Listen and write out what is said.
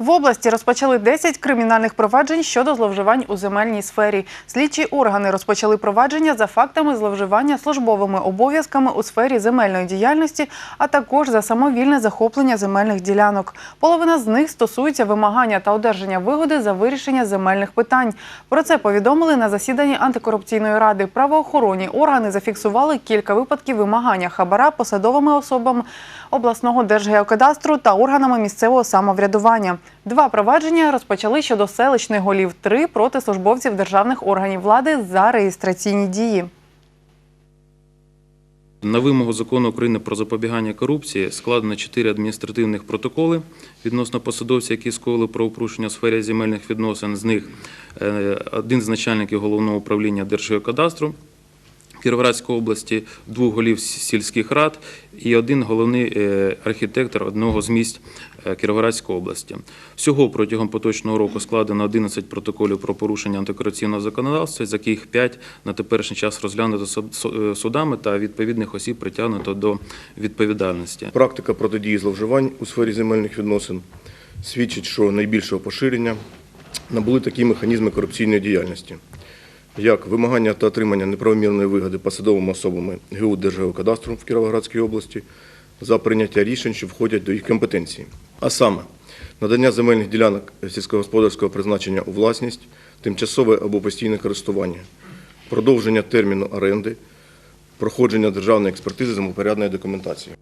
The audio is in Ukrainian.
В області розпочали 10 кримінальних проваджень щодо зловживань у земельній сфері. Слідчі органи розпочали провадження за фактами зловживання службовими обов'язками у сфері земельної діяльності, а також за самовільне захоплення земельних ділянок. Половина з них стосується вимагання та одержання вигоди за вирішення земельних питань. Про це повідомили на засіданні антикорупційної ради. Правоохоронні органи зафіксували кілька випадків вимагання хабара посадовими особами обласного держгеокадастру та органами місцевого самоврядування. Два провадження розпочали щодо селищних голів, три проти службовців державних органів влади за реєстраційні дії. На вимогу закону України про запобігання корупції складено чотири адміністративних протоколи відносно посадовців, які скоїли правопорушення у сфері земельних відносин. З них е, один з начальників головного управління Держгеокадастру Кіровоградської області, двох голів сільських рад і один головний е, архітектор одного з міст е, Кіровоградської області. Всього протягом поточного року складено 11 протоколів про порушення антикорупційного законодавства, з яких 5 на теперішній час розглянуто суд- су- судами та відповідних осіб притягнуто до відповідальності. Практика протидії зловживань у сфері земельних відносин свідчить, що найбільшого поширення набули такі механізми корупційної діяльності, як вимагання та отримання неправомірної вигоди посадовими особами ГУ Держгеокадастру в Кіровоградській області за прийняття рішень, що входять до їх компетенції. А саме надання земельних ділянок сільськогосподарського призначення у власність, тимчасове або постійне користування, продовження терміну оренди, проходження державної експертизи землепорядної документації.